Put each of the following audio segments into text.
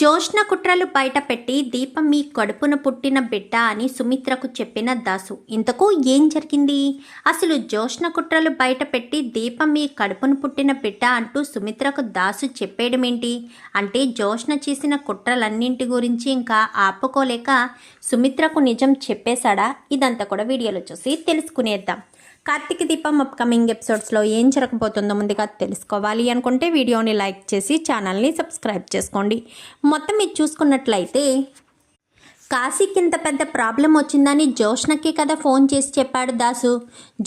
జోష్ణ కుట్రలు బయట పెట్టి దీపం మీ కడుపున పుట్టిన బిడ్డ అని సుమిత్రకు చెప్పిన దాసు. ఇంతకు ఏం జరిగింది? అసలు జోష్ణ కుట్రలు బయట పెట్టి దీపం మీ కడుపున పుట్టిన బిడ్డ అంటూ సుమిత్రకు దాసు చెప్పేయడమేంటి? అంటే జోష్ణ చేసిన కుట్రలన్నింటి గురించి ఇంకా ఆపుకోలేక సుమిత్రకు నిజం చెప్పేశాడా? ఇదంతా కూడా వీడియోలో చూసి తెలుసుకునేద్దాం. కార్తీక దీపం అప్కమింగ్ ఎపిసోడ్స్లో ఏం జరగబోతుందో ముందుగా తెలుసుకోవాలి అనుకుంటే వీడియోని లైక్ చేసి ఛానల్ని సబ్స్క్రైబ్ చేసుకోండి. మొత్తం మీరు చూసుకున్నట్లయితే కాశీకి ఇంత పెద్ద ప్రాబ్లం వచ్చిందని జోష్నకి కదా ఫోన్ చేసి చెప్పాడు దాసు.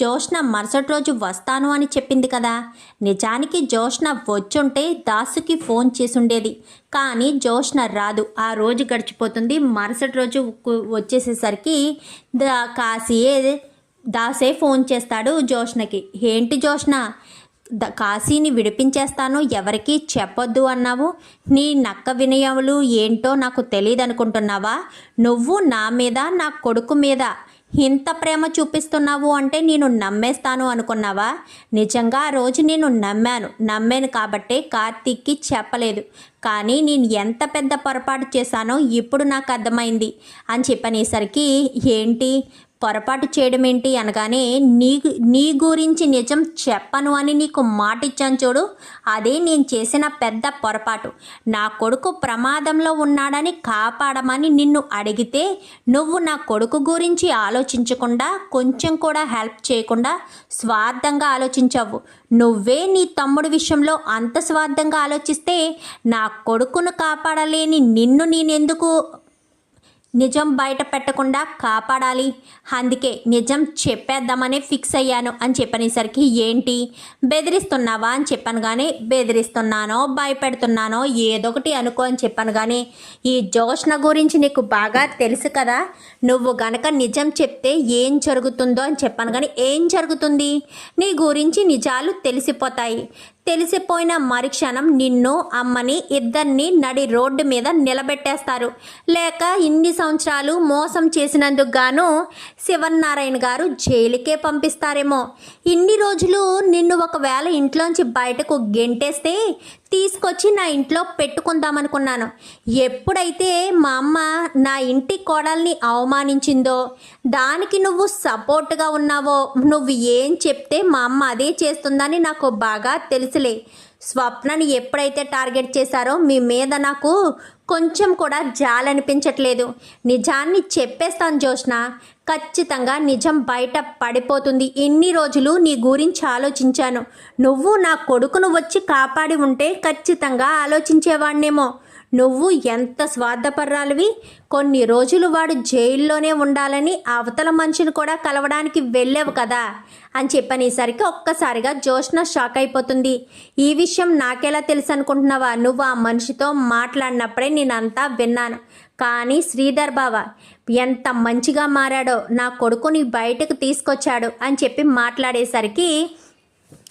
జోష్న మరుసటి రోజు వస్తాను అని చెప్పింది కదా. నిజానికి జోష్న వచ్చుంటే దాసుకి ఫోన్ చేసి ఉండేది కానీ జోష్న రాదు. ఆ రోజు గడిచిపోతుంది. మరుసటి రోజు వచ్చేసేసరికి దా కాశీయే దాసే ఫోన్ చేస్తాడు జోష్నకి ఏంటి జోష్న కాశీని విడిపించేస్తాను ఎవరికీ చెప్పొద్దు అన్నావు? నీ నక్క వినయములు ఏంటో నాకు తెలియదు అనుకుంటున్నావా నువ్వు నా మీద నా కొడుకు మీద ఇంత ప్రేమ చూపిస్తున్నావు అంటే నేను నమ్మేస్తాను అనుకున్నావా? నిజంగా ఆ రోజు నేను నమ్మాను. నమ్మాను కాబట్టే కార్తీక్కి చెప్పలేదు. కానీ నేను ఎంత పెద్ద పొరపాటు చేశానో ఇప్పుడు నాకు అర్థమైంది. అని చెప్పనేసరికి ఏంటి? పొరపాటు చేయడం ఏంటి అనగానే నీ నీ గురించి నిజం చెప్పను అని నీకు మాట ఇచ్చాను చూడు. అదే నేను చేసిన పెద్ద పొరపాటు. నా కొడుకు ప్రమాదంలో ఉన్నాడని కాపాడమని నిన్ను అడిగితే నువ్వు నా కొడుకు గురించి ఆలోచించకుండా కొంచెం కూడా హెల్ప్ చేయకుండా స్వార్థంగా ఆలోచించావు. నువ్వే నీ తమ్ముడి విషయంలో అంత స్వార్థంగా ఆలోచిస్తే నా కొడుకును కాపాడలేని నిన్ను నేనెందుకు నిజం బయట పెట్టకుండా కాపాడాలి. అందుకే నిజం చెప్పేద్దామనే ఫిక్స్ అయ్యాను అని చెప్పనేసరికి ఏంటి? బెదిరిస్తున్నావా అని చెప్పాను కానీ బెదిరిస్తున్నానో భయపెడుతున్నానో ఏదో ఒకటి అనుకో అని చెప్పాను కానీ ఈ జోష్ణ గురించి నీకు బాగా తెలుసు కదా నువ్వు గనక నిజం చెప్తే ఏం జరుగుతుందో అని చెప్పాను కానీ ఏం జరుగుతుంది? నీ గురించి నిజాలు తెలిసిపోతాయి. తెలిసిపోయిన మరుక్షణం నిన్ను అమ్మని ఇద్దరిని నడి రోడ్డు మీద నిలబెట్టేస్తారు. లేక ఇన్ని సంవత్సరాలు మోసం చేసినందుకు గాను శివనారాయణ గారు జైలుకే పంపిస్తారేమో. ఇన్ని రోజులు నిన్ను ఒకవేళ ఇంట్లోంచి బయటకు గెంటేస్తే తీసుకొచ్చి నా ఇంట్లో పెట్టుకుందామనుకున్నాను. ఎప్పుడైతే మా అమ్మ నా ఇంటి కోడల్ని అవమానించిందో దానికి నువ్వు సపోర్ట్గా ఉన్నావో నువ్వు ఏం చెప్తే మా అమ్మ అదే చేస్తుందని నాకు బాగా తెలుసులే. స్వప్నని ఎప్పుడైతే టార్గెట్ చేశారో మీ మీద నాకు కొంచెం కూడా జాలనిపించట్లేదు నిజాన్ని చెప్పేస్తాను జోష్న ఖచ్చితంగా నిజం బయట పడిపోతుంది. ఇన్ని రోజులు నీ గురించి ఆలోచించాను. నువ్వు నా కొడుకును వచ్చి కాపాడి ఉంటే ఖచ్చితంగా ఆలోచించేవాణ్ణేమో. నువ్వు ఎంత స్వార్థపర్రాలివి? కొన్ని రోజులు వాడు జైల్లోనే ఉండాలని అవతల మనిషిని కూడా కలవడానికి వెళ్ళావు కదా అని చెప్పనేసరికి ఒక్కసారిగా జోష్న షాక్ అయిపోతుంది. ఈ విషయం నాకెలా తెలుసు అనుకుంటున్నావా నువ్వు ఆ మనిషితో మాట్లాడినప్పుడే నేనంతా విన్నాను. కానీ శ్రీధర్ బావ ఎంత మంచిగా మారాడో నా కొడుకుని బయటకు తీసుకొచ్చాడు అని చెప్పి మాట్లాడేసరికి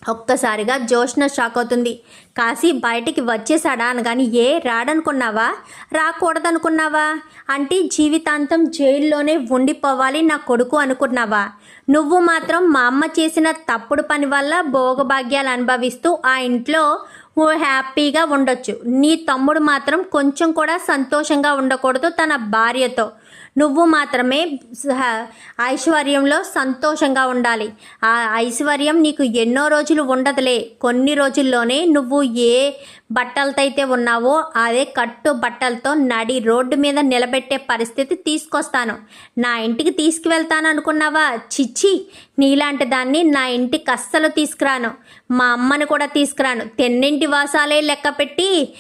ఒక్కసారిగా జోష్న షాక్ అవుతుంది. కాశీ బయటికి వచ్చేసాడా అనగాని ఏ రాడనుకున్నావా? రాకూడదనుకున్నావా? అంటే జీవితాంతం జైల్లోనే ఉండిపోవాలి నా కొడుకు అనుకున్నావా? నువ్వు మాత్రం మా అమ్మ చేసిన తప్పుడు పని వల్ల భోగభాగ్యాలు అనుభవిస్తూ ఆ ఇంట్లో ఓ హ్యాపీగా ఉండొచ్చు. నీ తమ్ముడు మాత్రం కొంచెం కూడా సంతోషంగా ఉండకూడదు తన భార్యతో. నువ్వు మాత్రమే ఐశ్వర్యంలో సంతోషంగా ఉండాలి. ఆ ఐశ్వర్యం నీకు ఎన్నో రోజులు ఉండదులే. కొన్ని రోజుల్లోనే నువ్వు ఏ బట్టలతో అయితే ఉన్నావో అదే కట్టు బట్టలతో నడి రోడ్డు మీద నిలబెట్టే పరిస్థితి తీసుకొస్తాను. నా ఇంటికి తీసుకువెళ్తాను అనుకున్నావా? చిచ్చి నీలాంటి దాన్ని నా ఇంటికి అస్సలు తీసుకురాను. మా అమ్మని కూడా తీసుకురాను. తెన్నింటి వాసాలే లెక్క పెట్టి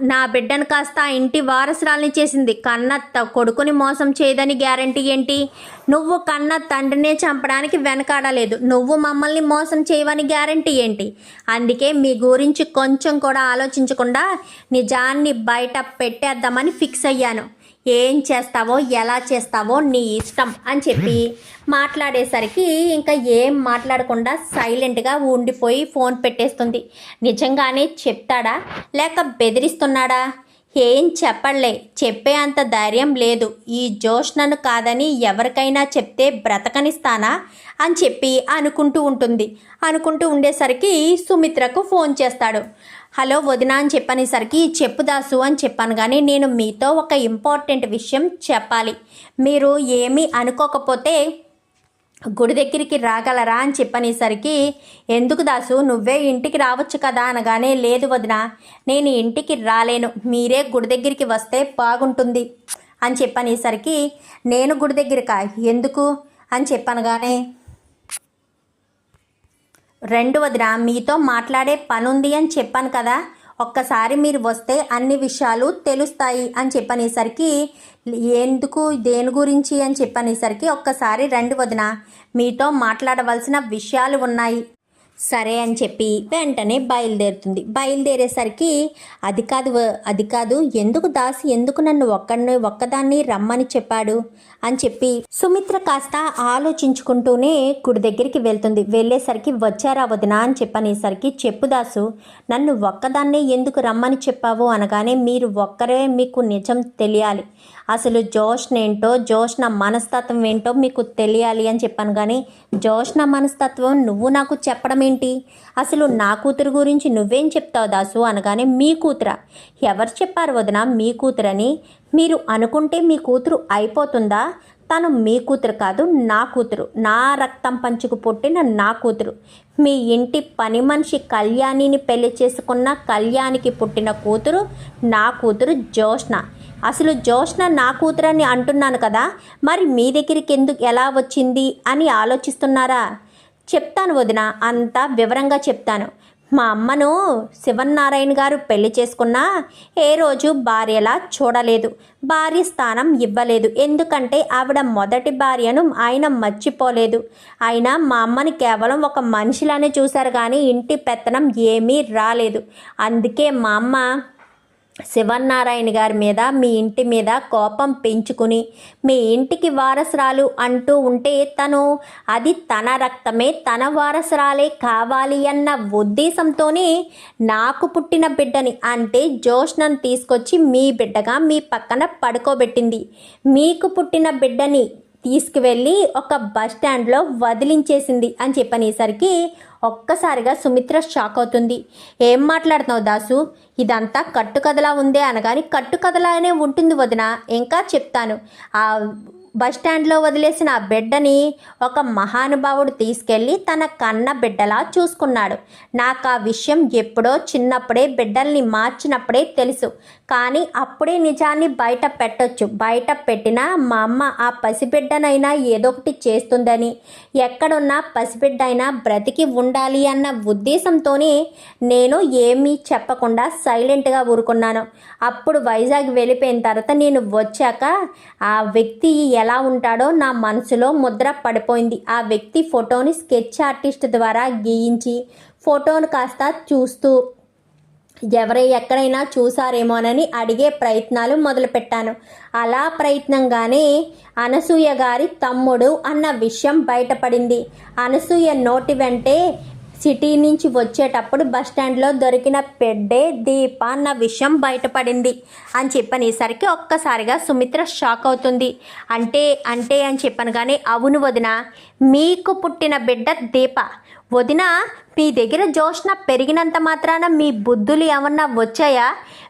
నా బిడ్డను కాస్త ఆ ఇంటి వారసురాల్ని చేసింది. కన్న త- కొడుకుని మోసం చేయదని గ్యారంటీ ఏంటి? నువ్వు కన్న తండ్రినే చంపడానికి వెనకాడలేదు. నువ్వు మమ్మల్ని మోసం చేయవని గ్యారంటీ ఏంటి? అందుకే మీ గురించి కొంచెం కూడా ఆలోచించకుండా నిజాన్ని బయట పెట్టేద్దామని ఫిక్స్ అయ్యాను. ఏం చేస్తావో ఎలా చేస్తావో నీ ఇష్టం అని చెప్పి మాట్లాడేసరికి ఇంకా ఏం మాట్లాడకుండా సైలెంట్గా ఉండిపోయి ఫోన్ పెట్టేస్తుంది. నిజంగానే చెప్తాడా? లేక బెదిరిస్తున్నాడా? ఏం చెప్పలే చెప్పే అంత ధైర్యం లేదు. ఈ జోష్నను కాదని ఎవరికైనా చెప్తే బ్రతకనిస్తానా? అని చెప్పి అనుకుంటూ ఉంటుంది. అనుకుంటూ ఉండేసరికి సుమిత్రకు ఫోన్ చేస్తాడు. హలో వదిన అని చెప్పనేసరికి చెప్పు దాసు అని చెప్పాను కానీ నేను మీతో ఒక ఇంపార్టెంట్ విషయం చెప్పాలి. మీరు ఏమీ అనుకోకపోతే గుడి దగ్గరికి రాగలరా అని చెప్పనేసరికి ఎందుకు దాసు? నువ్వే ఇంటికి రావచ్చు కదా అనగానే లేదు వదిన నేను ఇంటికి రాలేను. మీరే గుడి దగ్గరికి వస్తే బాగుంటుంది అని చెప్పనేసరికి నేను గుడి దగ్గరకా? ఎందుకు? అని చెప్పనగానే రెండు వదిన మీతో మాట్లాడే పనుంది అని చెప్పాను కదా. ఒక్కసారి మీరు వస్తే అన్ని విషయాలు తెలుస్తాయి అని చెప్పనేసరికి ఎందుకు దేని గురించి అని చెప్పనేసరికి ఒక్కసారి రెండు వదిన మీతో మాట్లాడవలసిన విషయాలు ఉన్నాయి. సరే అని చెప్పి వెంటనే బయలుదేరుతుంది. బయలుదేరేసరికి అది కాదు అది కాదు ఎందుకు దాసి ఎందుకు నన్ను ఒక్కడిని ఒక్కదాన్ని రమ్మని చెప్పాడు? అని చెప్పి సుమిత్ర కాస్త ఆలోచించుకుంటూనే గుడి దగ్గరికి వెళ్తుంది. వెళ్ళేసరికి వచ్చారా వదినా అని చెప్పనేసరికి చెప్పు దాసు నన్ను ఒక్కదాన్నే ఎందుకు రమ్మని చెప్పావు అనగానే మీరు ఒక్కరే మీకు నిజం తెలియాలి. అసలు జోష్న ఏంటో జోష్న మనస్తత్వం ఏంటో మీకు తెలియాలి అని చెప్పాను కానీ జోష్న మనస్తత్వం నువ్వు నాకు చెప్పడం ఏంటి? అసలు నా కూతురు గురించి నువ్వేం చెప్తావు దాసు అనగానే మీ కూతుర. ఎవరు చెప్పారు వదిన మీ కూతురని? మీరు అనుకుంటే మీ కూతురు అయిపోతుందా? తను మీ కూతురు కాదు నా కూతురు. నా రక్తం పంచుకు పుట్టిన నా కూతురు. మీ ఇంటి పని మనిషి కళ్యాణిని పెళ్ళి చేసుకున్న కళ్యాణికి పుట్టిన కూతురు నా కూతురు జోష్న. అసలు జోష్న నా కూతురని అంటున్నాను కదా మరి మీ దగ్గరికి ఎందుకు ఎలా వచ్చింది అని ఆలోచిస్తున్నారా? చెప్తాను వదిన అంతా వివరంగా చెప్తాను. మా అమ్మను శివన్నారాయణ గారు పెళ్ళి చేసుకున్నా ఏ రోజు భార్యలా చూడలేదు భార్య స్థానం ఇవ్వలేదు. ఎందుకంటే ఆవిడ మొదటి భార్యను ఆయన మర్చిపోలేదు. అయినా మా అమ్మని కేవలం ఒక మనిషిలానే చూశారు కానీ ఇంటి పెత్తనం ఏమీ రాలేదు. అందుకే మా అమ్మ శివన్నారాయణ గారి మీద మీ ఇంటి మీద కోపం పెంచుకుని మీ ఇంటికి వారసురాలు అంటూ ఉంటే తను అది తన రక్తమే తన వారసురాలే కావాలి అన్న ఉద్దేశంతోనే నాకు పుట్టిన బిడ్డని అంటే జోష్నను తీసుకొచ్చి మీ బిడ్డగా మీ పక్కన పడుకోబెట్టింది. మీకు పుట్టిన బిడ్డని తీసుకువెళ్ళి ఒక బస్ స్టాండ్లో వదిలించేసింది అని చెప్పనేసరికి ఒక్కసారిగా సుమిత్ర షాక్ అవుతుంది. ఏం మాట్లాడుతున్నావు దాసు? ఇదంతా కట్టుకథలా ఉందే అనగాని కట్టుకథలానే ఉంటుంది వదిన. ఇంకా చెప్తాను. ఆ బస్ స్టాండ్లో వదిలేసిన ఆ బిడ్డని ఒక మహానుభావుడు తీసుకెళ్ళి తన కన్న బిడ్డలా చూసుకున్నాడు. నాకు ఆ విషయం ఎప్పుడో చిన్నప్పుడే బిడ్డల్ని మార్చినప్పుడే తెలుసు. కానీ అప్పుడే నిజాన్ని బయట పెట్టొచ్చు. బయట పెట్టినా మా అమ్మ ఆ పసిబిడ్డనైనా ఏదో ఒకటి చేస్తుందని ఎక్కడున్నా పసిబిడ్డ అయినా బ్రతికి ఉండాలి అన్న ఉద్దేశంతోనే నేను ఏమీ చెప్పకుండా సైలెంట్గా ఊరుకున్నాను. అప్పుడు వైజాగ్ వెళ్ళిపోయిన తర్వాత నేను వచ్చాక ఆ వ్యక్తి ఎలా ఎలా ఉంటాడో నా మనసులో ముద్ర పడిపోయింది. ఆ వ్యక్తి ఫోటోని స్కెచ్ ఆర్టిస్ట్ ద్వారా గీయించి ఫోటోను కాస్త చూస్తూ ఎవరై ఎక్కడైనా చూసారేమోనని అడిగే ప్రయత్నాలు మొదలుపెట్టాను. అలా ప్రయత్నంగానే అనసూయ గారి తమ్ముడు అన్న విషయం బయటపడింది. అనసూయ నోటి వెంటే సిటీ నుంచి వచ్చేటప్పుడు బస్ స్టాండ్లో దొరికిన పెడ్డే దీప అన్న విషయం బయటపడింది. అని చెప్పనేసరికి ఒక్కసారిగా సుమిత్ర షాక్ అవుతుంది. అంటే అంటే అని చెప్పాను కానీ అవును వదిన మీకు పుట్టిన బిడ్డ దీప. వదిన మీ దగ్గర జోష్న పెరిగినంత మాత్రాన మీ బుద్ధులు ఏమన్నా వచ్చాయా?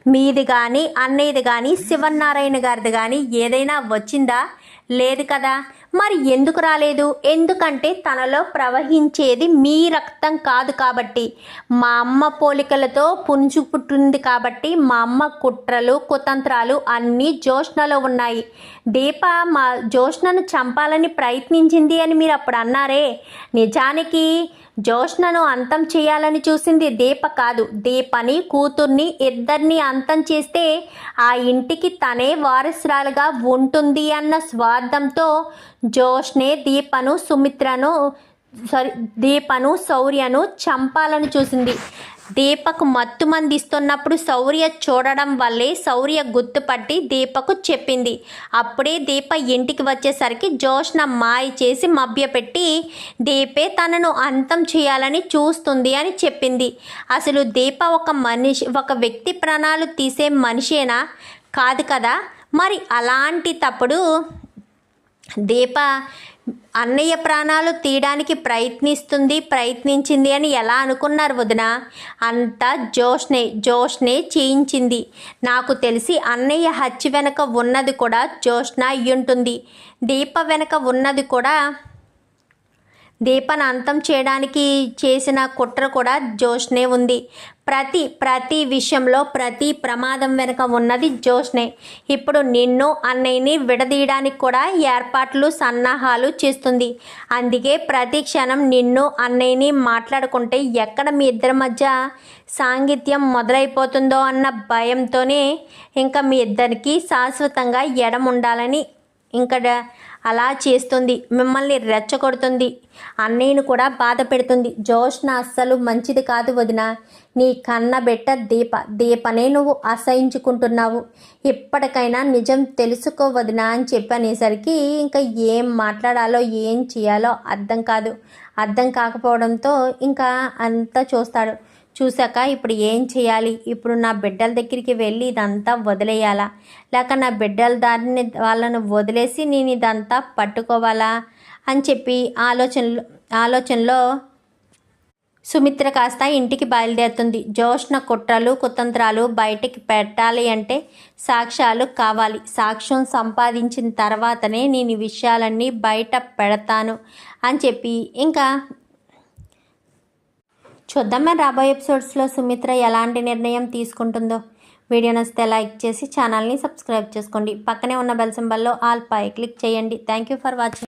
మీది కానీ అన్నయ్యది కానీ శివనారాయణ గారిది కానీ ఏదైనా వచ్చిందా? లేదు కదా. మరి ఎందుకు రాలేదు? ఎందుకంటే తనలో ప్రవహించేది మీ రక్తం కాదు కాబట్టి. మా అమ్మ పోలికలతో పుంజు పుట్టింది కాబట్టి మా అమ్మ కుట్రలు కుతంత్రాలు అన్నీ జోష్నలో ఉన్నాయి. దీప మా జోష్నను చంపాలని ప్రయత్నించింది అని మీరు అప్పుడు అన్నారే? నిజానికి జోష్నను అంతం చేయాలని చూసింది దీప కాదు. దీపని కూతుర్ని ఇద్దరిని అంతం చేస్తే ఆ ఇంటికి తనే వారసురాలుగా ఉంటుంది అన్న స్వార్థంతో జోష్నే దీపను సుమిత్రను సారీ దీపను శౌర్యను చంపాలని చూసింది. దీపకు మత్తు మందిస్తున్నప్పుడు శౌర్య చూడడం వల్లే శౌర్య గుర్తుపట్టి దీపకు చెప్పింది. అప్పుడే దీప ఇంటికి వచ్చేసరికి జోష్న మాయ చేసి మభ్యపెట్టి దీపే తనను అంతం చేయాలని చూస్తుంది అని చెప్పింది. అసలు దీప ఒక మనిషి ఒక వ్యక్తి ప్రాణాలు తీసే మనిషేనా? కాదు కదా. మరి అలాంటి తప్పుడు దీప అన్నయ్య ప్రాణాలు తీయడానికి ప్రయత్నిస్తుంది ప్రయత్నించింది అని ఎలా అనుకున్నారు వదిన? అంతా జోష్నే జోష్నే చేయించింది. నాకు తెలిసి అన్నయ్య హత్య వెనక ఉన్నది కూడా జోష్న అయ్యుంటుంది. దీప వెనక ఉన్నది కూడా దీపను అంతం చేయడానికి చేసిన కుట్ర కూడా జోష్నే ఉంది. ప్రతి ప్రతి విషయంలో ప్రతి ప్రమాదం వెనుక ఉన్నది జోష్నే. ఇప్పుడు నిన్ను అన్నయ్యని విడదీయడానికి కూడా ఏర్పాట్లు సన్నాహాలు చేస్తుంది. అందుకే ప్రతి క్షణం నిన్ను అన్నయ్యని మాట్లాడుకుంటే ఎక్కడ మీ ఇద్దరి మధ్య సాంగిత్యం మొదలైపోతుందో అన్న భయంతోనే ఇంకా మీ ఇద్దరికి శాశ్వతంగా ఎడం ఉండాలని ఇంకా అలా చేస్తుంది. మిమ్మల్ని రెచ్చగొడుతుంది. అన్నయ్యను కూడా బాధ పెడుతుంది. జోష్న అస్సలు మంచిది కాదు వదిన. నీ కన్న బిడ్డ దీప. దీపనే నువ్వు అసహించుకుంటున్నావు. ఇప్పటికైనా నిజం తెలుసుకో వదిన అని చెప్పనేసరికి ఇంకా ఏం మాట్లాడాలో ఏం చేయాలో అర్థం కాదు. అర్థం కాకపోవడంతో ఇంకా అంతా చూస్తాడు. చూశాక ఇప్పుడు ఏం చేయాలి? ఇప్పుడు నా బిడ్డల దగ్గరికి వెళ్ళి ఇదంతా వదిలేయాలా? లేక నా బిడ్డల దారిని వాళ్ళను వదిలేసి నేను ఇదంతా పట్టుకోవాలా? అని చెప్పి ఆలోచనలో ఆలోచనలో సుమిత్ర కాస్త ఇంటికి బయలుదేరుతుంది. జోష్ణ కుట్రలు కుతంత్రాలు బయటికి పెట్టాలి అంటే సాక్ష్యాలు కావాలి. సాక్ష్యం సంపాదించిన తర్వాతనే నేను ఈ విషయాలన్నీ బయట పెడతాను అని చెప్పి ఇంకా చూద్దాం మరి రాబోయే ఎపిసోడ్స్లో సుమిత్ర ఎలాంటి నిర్ణయం తీసుకుంటుందో. వీడియో నచ్చితే లైక్ చేసి ఛానల్ని సబ్స్క్రైబ్ చేసుకోండి. పక్కనే ఉన్న బెల్ సింబల్లో ఆల్ పై క్లిక్ చేయండి. Thank you for watching.